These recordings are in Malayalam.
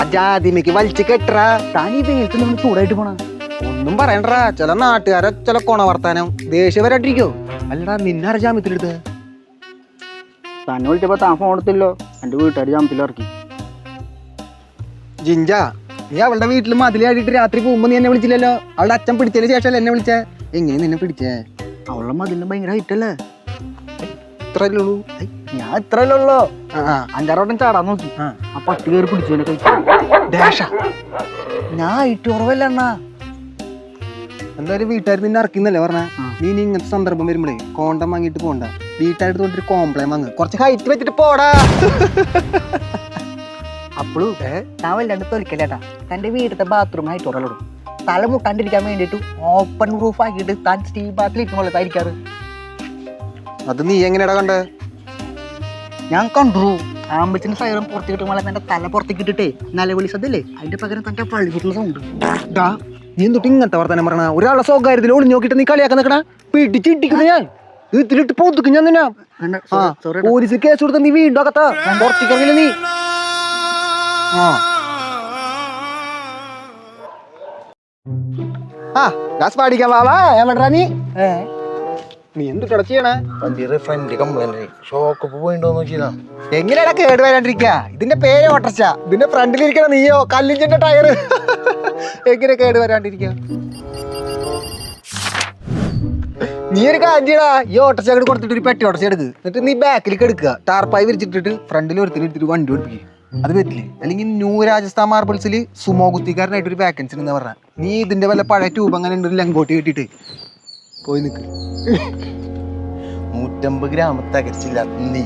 അജാദിമയ്ക്ക് വലിച്ചു കെട്ടറാ. ഈ വെയിലത്ത് നമ്മൾ ചൂടായിട്ട് പോണ. ഒന്നും പറയണ്ടടാ ചില നാട്ടുകാരെ ചില കൊണ വർത്താനം ദേഷ്യം വരാണ്ടിരിക്കോ? അല്ലടാ നിന്നാര ജാമ്യത്തിലെടുത്ത് തന്നെ വിളിച്ചപ്പോ താൻ ഫോൺ എടുത്തില്ലോ. എന്റെ വീട്ടുകാർ ജാമ്യത്തിൽ ഇറക്കി. ജിഞ്ച നീ അവളുടെ വീട്ടിൽ മതിലാടിയിട്ട് രാത്രി പോകുമ്പോ നീ എന്നെ വിളിച്ചില്ലല്ലോ? അവളുടെ അച്ഛൻ പിടിച്ചതിന് ശേഷം എന്നെ വിളിച്ചേ? എങ്ങനെ നിന്നെ പിടിച്ചേ? അവളുടെ മതിലിന് ഭയങ്കര ഹൈറ്റ് അല്ലേ? ഇത്രല്ലേ ഉള്ളൂ ഞാൻ ഇത്രല്ലേ ഉള്ളോ. അഞ്ചാറോട്ടം ചാടാൻ നോക്കി. ആ. പട്ടി കയറി പിടിച്ചു ഡാഷ ഞാൻ ഇട്ട് കുറവല്ല അണ്ണാ. എന്തായാലും വീട്ടുകാർ നിന്നെ ഇറക്കുന്നല്ലേ പറഞ്ഞ? നീ നീ ഇനി ഇങ്ങനത്തെ സന്ദർഭം വരുമ്പോഴേ കോണ്ടം വാങ്ങിയിട്ട് പോണ്ട. വീട്ടുകാരുടെ തൊട്ടൊരു കോംപ്ലൈൻ വാങ്ങ്. കുറച്ച് ഹൈറ്റ് വെച്ചിട്ട് പോടാ. അപ്പോഴും ഞാൻ വല്ലാണ്ട് തൊലിക്കല്ലേട്ടാ തന്റെ വീട്ടിലത്തെ ബാത്റൂം ഹൈറ്റ് കുറവുള്ളൂ തല മുട്ടാണ്ടിരിക്കാൻ വേണ്ടിയിട്ട് ഓപ്പൺ റൂഫ് ആക്കിയിട്ട് താൻ സ്റ്റീ ബാത്തിൽ ഇരിക്കുമ്പോൾ തായിരിക്കാറ് അത് നീ എങ്ങനെയാടാ കണ്ടേ? ഞാൻ കണ്ടു. ആമ്പച്ചിന്റെ സൈറം പുറത്ത് കിട്ടുമ്പോൾ തന്റെ തല പുറത്തേക്ക് ഇട്ടിട്ടേ നിലവിളി സദ്യല്ലേ അതിന്റെ പകരം തന്റെ പള്ളി കിട്ടുന്ന സൗണ്ട് ഡാ, നീ എന്തൊട്ട് ഇങ്ങനത്തെ വർത്താനം പറഞ്ഞ ഒരാളെ സ്വകാര്യത്തിൽ ഒളിഞ്ഞു നോക്കിട്ട് നീ കളിയാക്കാൻ നിക്കണ പിടിച്ചിട്ടിക്കുന്ന ഞാൻ. ഇതിലിട്ട് പോത്തുക്ക് ഞാൻ നിന്നെ. പോലീസ് കേസ് കൊടുത്ത നീ വീണ്ടും അകത്ത. പുറത്തേക്കിറങ്ങില്ല നീ. ആ. ആ ഗാസ് പാടിക്കാൻ വാവാ എവിടാ നീ. നീ എന്തുട്ടാ ചെയ്യണേ വണ്ടിയുടെ ഫ്രണ്ട് കംപ്ലൈന്റ് ഷോക്ക് പോയിണ്ടോ നോക്കിയതാ. എങ്ങനെയാടാ കേട് വരാണ്ടിരിക്ക? ഇതിന്റെ പേര് ഓട്ടർച്ച. ഇതിന്റെ ഫ്രണ്ടിൽ ഇരിക്കണ നീയോ? കല്ലിഞ്ചിന്റെ ടയർ എങ്ങനെ കേട് വരാണ്ടിരിക്ക? നീ ഒരു കാഞ്ചിടാ ഈ ഓട്ടർച്ച അങ്ങോട്ട് കൊടുത്തിട്ട് ഒരു പെട്ടി ഓട്ടർച്ച എടുക്ക്. എന്നിട്ട് നീ ബാക്കിലേക്ക് എടുക്കുക. ടാർപ്പായി വിരിച്ചിട്ടിട്ട് ഫ്രണ്ടിൽ ഒരുത്തിന് എടുത്തിട്ട് വണ്ടി ഓടിപ്പിക്കുക അത് പറ്റില്ലേ അല്ലെങ്കിൽ ന്യൂ രാജസ്ഥാൻ മാർബിൾസിൽ സുമോ കുത്തിക്കാരനായിട്ട് ഒരു വാക്കൻസി ഉണ്ടെന്ന് പറഞ്ഞ. നീ ഇതിന്റെ വല്ല പഴയ ട്യൂബ് അങ്ങനെ ലങ്കോട്ടി കെട്ടിട്ട് പോയി നിൽക്ക് നൂറ്റമ്പത് ഗ്രാമത്തെ അകച്ചില്ല നീ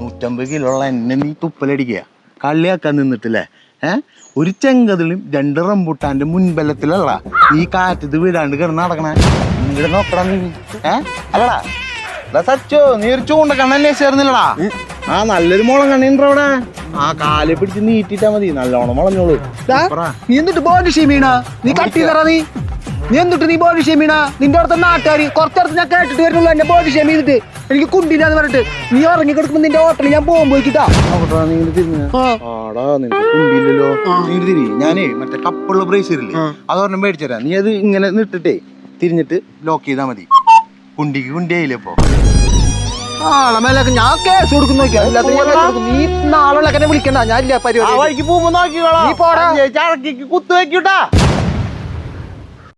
നൂറ്റമ്പത് കിലോ ഉള്ള എന്നെ നീ തുപ്പലടിക്കുക. കള്ളിയാക്കാൻ നിന്നിട്ടില്ലേ? ഏ? ഒരു ചെങ്കതിലും രണ്ട് റംബുട്ടാന്റെ മുൻബലത്തിലല്ല നീ കാറ്റത്ത് വീടാണ്ട് കിടന്ന് നടക്കണേ. ഇങ്ങോട്ട് നോക്കടാ നീ. ഏ? അല്ലടാ. എടാ സച്ചോ നീ ഒരു ചൂണ്ട കണ്ണല്ലേ ചേർന്നില്ലടാ ആ നല്ലൊരു മുളം കണ്ണീണ്ടോ അവിടെ? ആ കാൽ പിടിച്ച് നീട്ടിട്ടാ മതി. നല്ലോണം മുളഞ്ഞോളൂ. നീ എന്നിട്ട് ബോണ്ട് ഷീമീണ നീ കട്ടി തറ നീ. നീ എന്നിട്ട് നീ ബോഡി ഷെയ്മീണ നിന്റെ അടുത്ത നാട്ടുകാരി കുറച്ചടുത്ത് ഞാൻ കേട്ടിട്ട് വരുന്നുള്ളൂ എന്നെ ബോഡി ഷെയിം ചെയ്തിട്ട്. എനിക്ക് കുണ്ടില്ലാന്ന് പറഞ്ഞിട്ട് നീ ഇറങ്ങി കിടക്കുമ്പോ നിന്റെ ഹോട്ടലിൽ ഞാൻ പോകുമ്പോ തിരി ഞാനേ മറ്റേ കപ്പുള്ള ബ്രേസറില്ലേ ആ. അതൊരെണ്ണം മേടിച്ചുതരാം നീ അത് ഇങ്ങനെ നിട്ടിട്ടേ തിരിഞ്ഞിട്ട് ലോക്ക് ചെയ്താ മതി. കുണ്ടിക്ക് കുണ്ടിയായില്ലേ ഇപ്പൊ? ഞാൻ കേസ് കൊടുക്കും. നീ നാളെ വിളിക്കണ്ട. ഞാൻ ഇല്ല പരിപാടി. വഴിക്ക്